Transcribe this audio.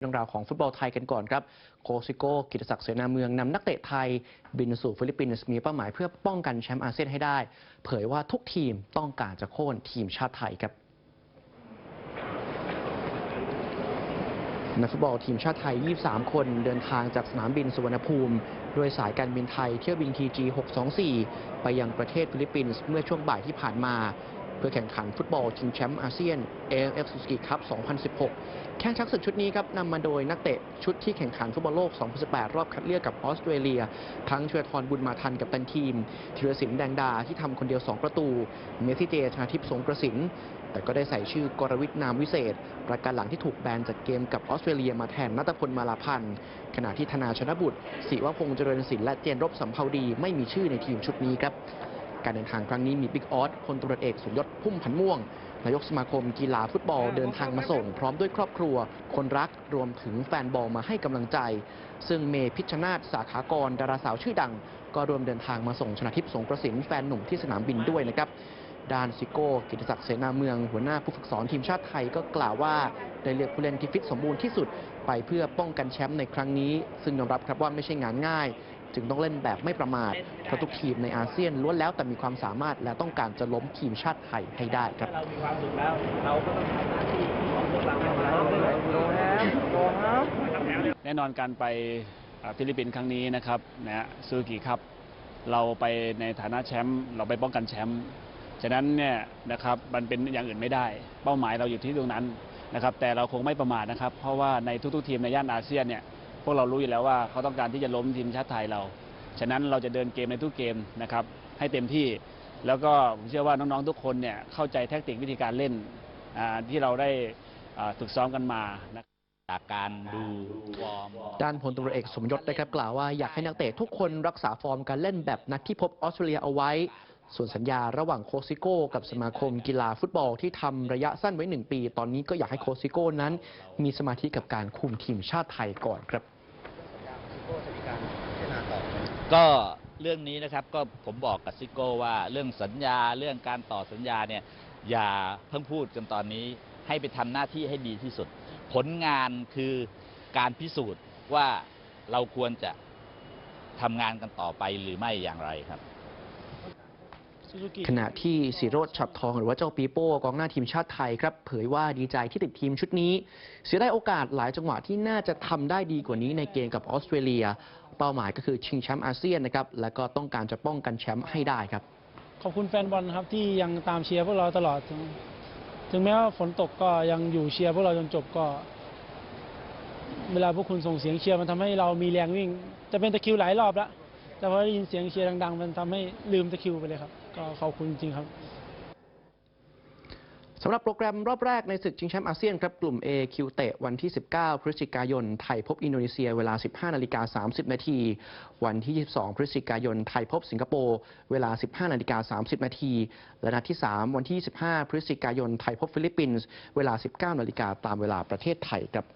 เรื่องราวของฟุตบอลไทยกันก่อนครับ โคซิโก้กิตศักดิ์เสนาเมืองนำนักเตะไทย บินสู่ฟิลิปปินส์มีเป้าหมายเพื่อป้องกันแชมป์อาเซียนให้ได้ เผยว่าทุกทีมต้องการจะโค่นทีมชาติไทยครับนักฟุตบอลทีมชาติไทย 23 คนเดินทางจากสนามบินสุวรรณภูมิโดยสายการบินไทยเที่ยวบิน TG 624 ไปยังประเทศฟิลิปปินส์เมื่อช่วงบ่ายที่ผ่านมา เพื่อแข่งขันฟุตบอลชิงแชมป์อาเซียน AFF Suzuki Cup 2016 แข่งชักศึกชุดนี้ครับนำมาโดยนักเตะชุดที่แข่งขันฟุตบอลโลก 2018 รอบคัดเลือกกับออสเตรเลีย ทั้งเชือทรบุญมาทันกับตันทีมธีรศิลป์แดงดาที่ทำคนเดียว 2 ประตู เมสซี่เจชนาทิพย์สงกระสินแต่ก็ได้ใส่ชื่อกรวิทนามวิเศษ ประการหลังที่ถูกแบนจากเกมกับออสเตรเลียมาแทนนัตพลมาลาพันธ์ขณะที่ธนาชนบุตรศิวพงษ์เจริญศิลป์และเจนรบสัมภาวดีไม่มีชื่อในทีมชุดนี้ครับ การเดินทางครั้งนี้มีบิ๊กออสพลตำรวจเอกสมยศพุ่มพันธ์ม่วง นายกสมาคมกีฬาฟุตบอลเดินทางมาส่ง พร้อมด้วยครอบครัว คนรักรวมถึงแฟนบอลมาให้กำลังใจ ซึ่งเมพิชชนาธสาขากร ดาราสาวชื่อดัง ก็รวมเดินทางมาส่งชนะทิพย์สงกระสินแฟนหนุ่มที่สนามบินด้วยนะครับด้านซิโก้กิติศักดิ์เสนาเมือง หัวหน้าผู้ฝึกสอนทีมชาติไทยก็กล่าวว่า ได้เลือกผู้เล่นที่ฟิตสมบูรณ์ที่สุด ไปเพื่อป้องกันแชมป์ในครั้งนี้ ซึ่งยอมรับครับว่าไม่ใช่งานง่าย จึงต้องเล่นแบบไม่ประมาทเพราะทุกทีมในอาเซียนล้วนแล้วแต่มีความสามารถและต้องการจะล้มทีมชาติไทยให้ได้ครับเรามีความสุขแล้วเราก็ต้องทำหน้าที่ของพวเราแน่นอนการไปฟิลิปปินส์ครั้งนี้นะครับนะฮะซูกิครับ เราไปในฐานะแชมป์เราไปป้องกันแชมป์ฉะนั้นเนี่ยนะครับมันเป็นอย่างอื่นไม่ได้ เป้าหมายเราอยู่ที่ตรงนั้นนะครับแต่เราคงไม่ประมาทนะครับ เพราะว่าในทุกๆทีมในย่านอาเซียนเนี่ย พวกเรารู้อยู่แล้วว่าเขาต้องการที่จะล้มทีมชาติไทยเรา ฉะนั้นเราจะเดินเกมในทุกเกมนะครับให้เต็มที่ แล้วก็ผมเชื่อว่าน้องๆทุกคนเนี่ยเข้าใจแทคติกวิธีการเล่นที่เราได้ฝึกซ้อมกันมานะจากการดูวอร์มด้านพลตรเอกสมยศนะครับกล่าวว่าอยากให้นักเตะทุกคนรักษาฟอร์มการเล่นแบบนัดที่พบออสเตรเลียเอาไว้ ส่วนสัญญาระหว่างโคซิโก้กับสมาคมกีฬาฟุตบอลที่ทำระยะสั้นไว้หนึ่งปี ตอนนี้ก็อยากให้โคซิโก้นั้น มีสมาธิกับการคุมทีมชาติไทยก่อนครับ ก็เรื่องนี้นะครับก็ผมบอกกับซิโก้ว่าเรื่องสัญญาเรื่องการต่อสัญญาเนี่ยอย่าเพิ่งพูดกันตอนนี้ ให้ไปทำหน้าที่ให้ดีที่สุด ผลงานคือการพิสูจน์ว่าเราควรจะทำงานกันต่อไปหรือไม่อย่างไรครับขณะที่สีโรจน์ฉับทองหรือว่าเจ้าปีโป้กองหน้าทีมชาติไทยครับ เผยว่าดีใจที่ติดทีมชุดนี้ เสียได้โอกาสหลายจังหวะที่น่าจะทำได้ดีกว่านี้ในเกมกับออสเตรเลีย เป้าหมายก็คือชิงแชมป์อาเซียนนะครับและก็ต้องการจะป้องกันแชมป์ให้ได้ครับ ขอบคุณแฟนบอลครับที่ยังตามเชียร์พวกเราตลอด ถึงถึงแม้ว่าฝนตกก็ยังอยู่เชียร์พวกเราจนจบก็ เวลาพวกคุณส่งเสียงเชียร์มันทำให้เรามีแรงวิ่ง จะเป็นตะคิวหลายรอบแล้วแต่พอได้ยินเสียงเชียร์ดังๆ มันทำให้ลืมตะคิวไปเลยครับ ก็ขอบคุณจริงครับ สำหรับโปรแกรมรอบแรกในศึกชิงแชมป์อาเซียนครับกลุ่ม A คิวเตะวันที่ 19 พฤศจิกายน ไทยพบอินโดนีเซียเวลา 15นาฬิกา30 นาที วันที่ 22 พฤศจิกายน ไทยพบสิงคโปร์เวลา 15นาฬิกา30 นาที และนัดที่ 3 วันที่ 25 พฤศจิกายน ไทยพบฟิลิปปินส์เวลา 19นาฬิกาตามเวลาประเทศไทยครับ